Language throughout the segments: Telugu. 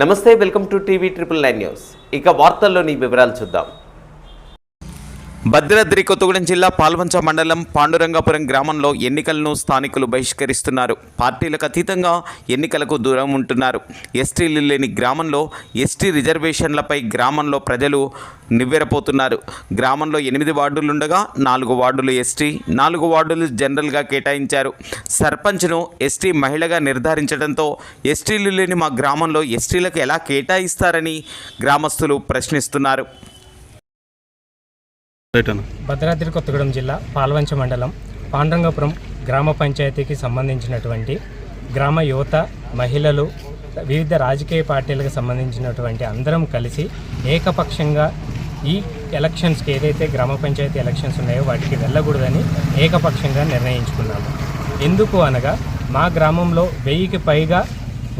నమస్తే welcome to TV triple nine news. ఇక వార్తల్లోని వివరాలు చూద్దాం. భద్రాద్రి కొత్తగూడెం జిల్లా పాల్వంచ మండలం పాండురంగాపురం గ్రామంలో ఎన్నికలను స్థానికులు బహిష్కరిస్తున్నారు. పార్టీలకు అతీతంగా ఎన్నికలకు దూరం ఉంటున్నారు. ఎస్టీలు లేని గ్రామంలో ఎస్టీ రిజర్వేషన్లపై గ్రామంలో ప్రజలు నివ్వెరపోతున్నారు. గ్రామంలో ఎనిమిది వార్డులుండగా నాలుగు వార్డులు ఎస్టీ నాలుగు వార్డులు జనరల్గా కేటాయించారు. సర్పంచ్ను ఎస్టీ మహిళగా నిర్ధారించడంతో ఎస్టీలు లేని మా గ్రామంలో ఎస్టీలకు ఎలా కేటాయిస్తారని గ్రామస్తులు ప్రశ్నిస్తున్నారు. భద్రాద్రి కొత్తగూడెం జిల్లా పాల్వంచ మండలం పాండ్రంగపురం గ్రామ పంచాయతీకి సంబంధించినటువంటి గ్రామ యువత మహిళలు వివిధ రాజకీయ పార్టీలకు సంబంధించినటువంటి అందరం కలిసి ఏకపక్షంగా ఈ ఎలక్షన్స్కి ఏదైతే గ్రామ పంచాయతీ ఎలక్షన్స్ ఉన్నాయో వాటికి వెళ్ళకూడదని ఏకపక్షంగా నిర్ణయించుకున్నాము. ఎందుకు అనగా మా గ్రామంలో వెయ్యికి పైగా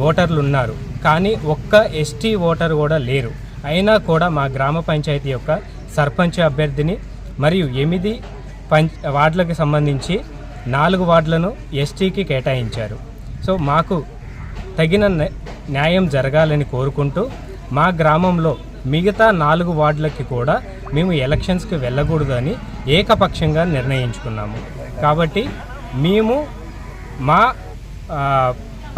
ఓటర్లు ఉన్నారు. కానీ ఒక్క ఎస్టీ ఓటర్ కూడా లేరు. అయినా కూడా మా గ్రామ పంచాయతీ యొక్క సర్పంచ్ అభ్యర్థిని మరియు ఎనిమిది పంచ్ వార్డులకు సంబంధించి నాలుగు వార్డులను ఎస్టీకి కేటాయించారు. సో మాకు తగిన న్యాయం జరగాలని కోరుకుంటూ మా గ్రామంలో మిగతా నాలుగు వార్డులకి కూడా మేము ఎలక్షన్స్కి వెళ్ళకూడదని ఏకపక్షంగా నిర్ణయించుకున్నాము. కాబట్టి మేము మా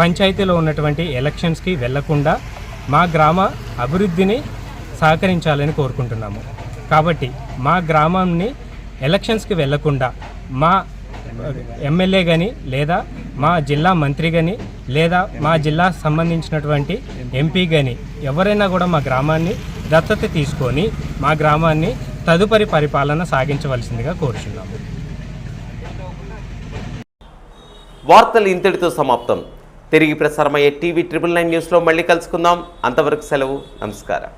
పంచాయతీలో ఉన్నటువంటి ఎలక్షన్స్కి వెళ్ళకుండా మా గ్రామ అభివృద్ధిని సహకరించాలని కోరుకుంటున్నాము. కాబట్టి మా గ్రామాన్ని ఎలక్షన్స్కి వెళ్ళకుండా మా ఎమ్మెల్యే కానీ లేదా మా జిల్లా మంత్రి కానీ లేదా మా జిల్లా సంబంధించినటువంటి ఎంపీ కానీ ఎవరైనా కూడా మా గ్రామాన్ని దత్తత తీసుకొని మా గ్రామాన్ని తదుపరి పరిపాలన సాగించవలసిందిగా కోరుచున్నాము. వార్తలు ఇంతటితో సమాప్తం. తిరిగి ప్రసారమయ్యే టీవీ ట్రిపుల్ నైన్ న్యూస్లో మళ్ళీ కలుసుకుందాం. అంతవరకు సెలవు. నమస్కారం.